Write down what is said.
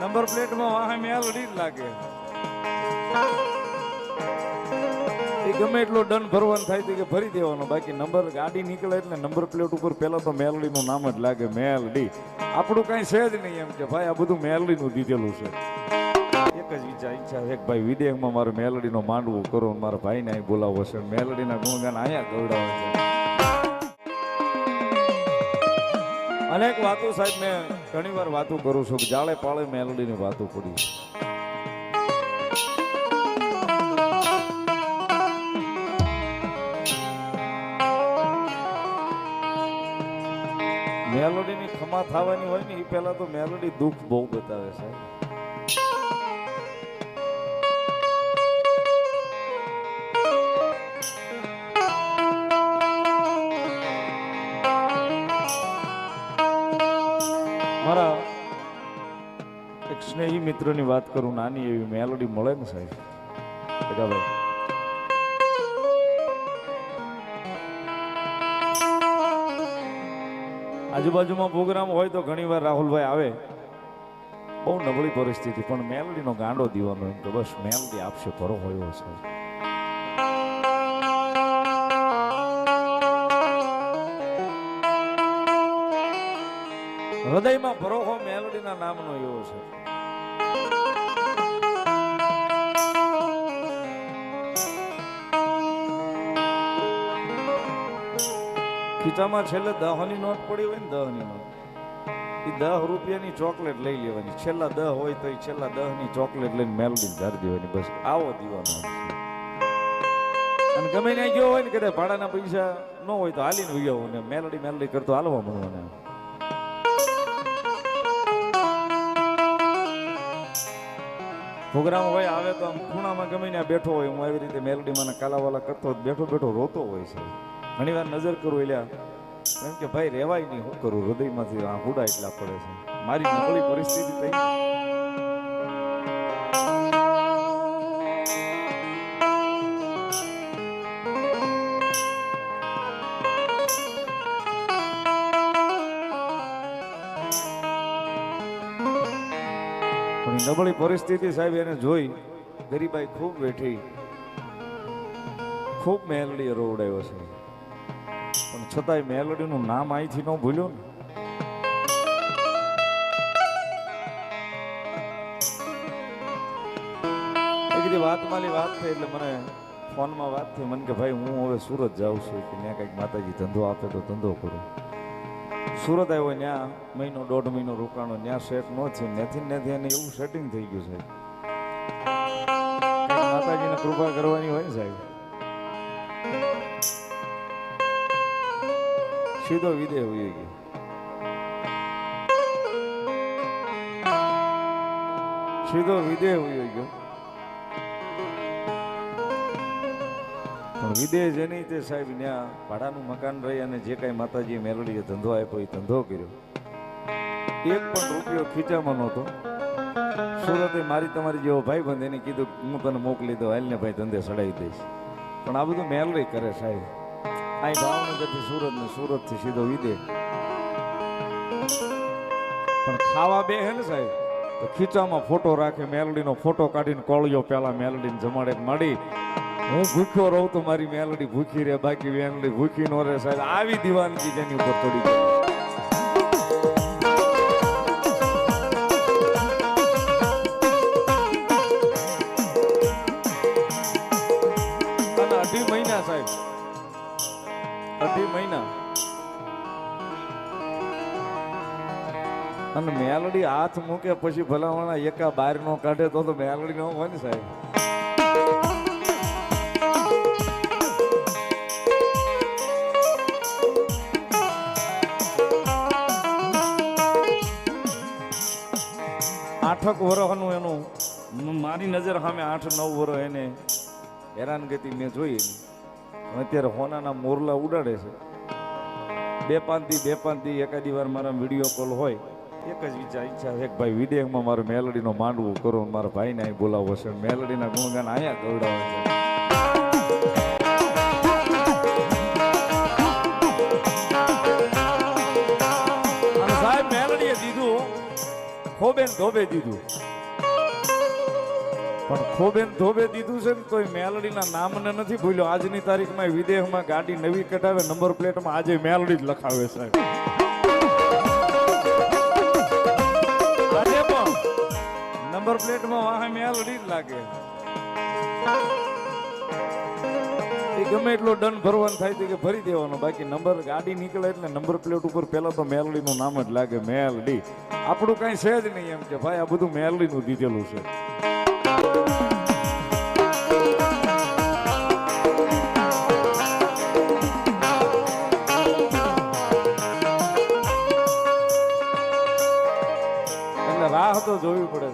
Number પ્લેટમાં વાહે મેલડી જ લાગે. એ ગમે એટલો દંડ ભરવાનો થાય છે કે ભરી દેવાનો. બાકી નંબર ગાડી નીકળે એટલે નંબર પ્લેટ ઉપર પહેલા તો મેલડીનું નામ જ લાગે, મેલડી. આપણું કાંઈ છે જ નહીં એમ કે ભાઈ આ બધું મેલડીનું દીધેલું છે. એક જ વિચાર ઈચ્છા છે કે ભાઈ વિદેશમાં મારે મેલડીનો માંડવું કરો મારા ભાઈને અહીં બોલાવવો છે. મેલડીના ગુણગાન અહીંયા ગવડાવે છે. અનેક વાતો સાહેબ મેં ઘણી વાર વાતો કરું છું જાળે પાળે મેલડીની વાતો પડી. મેલોડીની ખમા થવાની હોય ને એ પહેલા તો મેલોડી દુઃખ બહુ બતાવે છે મારા એક સ્નેહી મિત્રની વાત કરું, નાની એવી મેલોડી મળે ને સાહેબ? આજુબાજુમાં પ્રોગ્રામ હોય તો ઘણીવાર રાહુલભાઈ આવે. બહુ નબળી પરિસ્થિતિ, પણ મેલડીનો ગાંડો દીવાનો એમ કે બસ મેલડી આપશે, ભરો હોય છે હૃદયમાં ભરોહો મેલડીના નામનો એવો છે. ખીચામાં છેલ્લે દહની નોટ પડી હોય ને દહની નોટ. એ દહ રૂપિયાની ચોકલેટ લઈ લેવાની. છેલ્લા દહ હોય તો એ છેલ્લા દહની ચોકલેટ લઈને મેલડી ધારી દેવાની. બસ આવો દીવાનો અને ગમે ત્યાં ગયો હોય ને કદાચ ભાડાના પૈસા ન હોય તો હાલીને ગયો ને મેલડી મેલડી કરતો હાલવા મળવાના. પ્રોગ્રામ હોય આવે તો આમ ખૂણામાં ગમે ત્યાં બેઠો હોય. હું આવી રીતે મેલડી મને કાલાવાલા કરતો બેઠો બેઠો રોતો હોય છે. ઘણી વાર નજર કરું એટલે એમ કે ભાઈ રેવાય નહીં શું કરું? હૃદયમાંથી આ હુડા એટલા પડે છે. મારી નબળી પરિસ્થિતિ થઈ નબળી પરિસ્થિતિ સાહેબ એને જોઈ ગરીબાઈ ખૂબ બેઠી ખૂબ મેલડી રોવડાવ્યો છે. પણ છતાંય મેલડીનું નામ અહીંથી ન ભૂલ્યો ને. એ કીધી વાત માલી વાત થઈ એટલે મને ફોનમાં વાત થઈ. મને કે ભાઈ, હું હવે સુરત જાઉં છું કે ત્યાં કંઈક માતાજી ધંધો આપે તો ધંધો કરું. સુરત આવ્યો ત્યાં મહિનો દોઢ મહિનો રોકાણો ત્યાં સેટ ન થયું. નથી ને ત્યાંથી એવું સેટિંગ થઈ ગયું સાહેબ. માતાજીને કૃપા કરવાની હોય ને સાહેબ. સીધો વિદેહ હોય ગયો. સીધો વિદેહ હોય ગયો. વિદેહ જેની તે સાહેબ ત્યાં ભાડાનું મકાન રહી અને જે કાંઈ માતાજીએ મેલડીએ ધંધો આપ્યો એ ધંધો કર્યો. એક પણ રૂપિયો ખીચામાં નહોતો. સુરતે મારી તમારી જેવો ભાઈ બંધ એને કીધું હું તને મોકલી દઉં, હાલને ભાઈ ધંધે સડાવી દઈશ. પણ આ બધું મેલડી કરે સાહેબ. અહીં ભાવનગરથી સુરત ને સુરતથી સીધો વિદેહ. પણ ખાવા બે હે ને સાહેબ. તો ખીચામાં ફોટો રાખે, મેલડીનો ફોટો કાઢીને કોળિયો પેલા મેલડીને જમાડે મળી હું ભૂખ્યો રહું તો મારી મેલડી ભૂખી રહે, બાકી મેલડી ભૂખી નો રહે સાહેબ. આવી દીવાનગી જેની ઉપર થોડી અઢી મહિના સાહેબ. અઢી મહિના. અને મેલડી હાથ મૂકે પછી ભલામણા એકા બહાર નો કાઢે તો તો મેલડી નો હોય ને સાહેબ. આઠક વરહનું એનું. મારી નજર સામે આઠ નવ વર્ષ એને હેરાનગતિ મેં જોઈ અત્યારે હોનાના મોરલા ઉડાડે છે. બે પાંચથી બે પાંચથી એકાદી વાર મારા વીડિયો કોલ હોય. એક જ વિચાર, ઈચ્છા છે કે ભાઈ વિદેશમાં મારું મેલડીનો માંડવું કરો મારા ભાઈને અહીં બોલાવવો છે. મેલડીના ગુણગાન અહીંયા ગવડાવે છે. સાહેબ, મેલડીએ દીધું ખોબે ધોબે દીધું. પણ ખોબે ધોબે દીધું છે ને તોય મેલડીના નામને નથી ભૂલ્યો. આજની તારીખમાં વિદેશમાં ગાડી નવી કઢાવે, નંબર પ્લેટમાં આજે મેલડી જ લખાવે સાહેબ. નંબર પ્લેટમાં વાહે મેલડી જ લાગે. ગમે એટલો દંડ ભરવાનો થાય છે કે ભરી દેવાનો. બાકી નંબર ગાડી નીકળે એટલે નંબર પ્લેટ ઉપર પહેલા તો મેલડીનું નામ જ લાગે, મેલડી. આપણું કઈ છે જ નહીં એમ કે ભાઈ, આ બધું મેલડીનું દીધેલું છે. રાહ તો જોવી પડે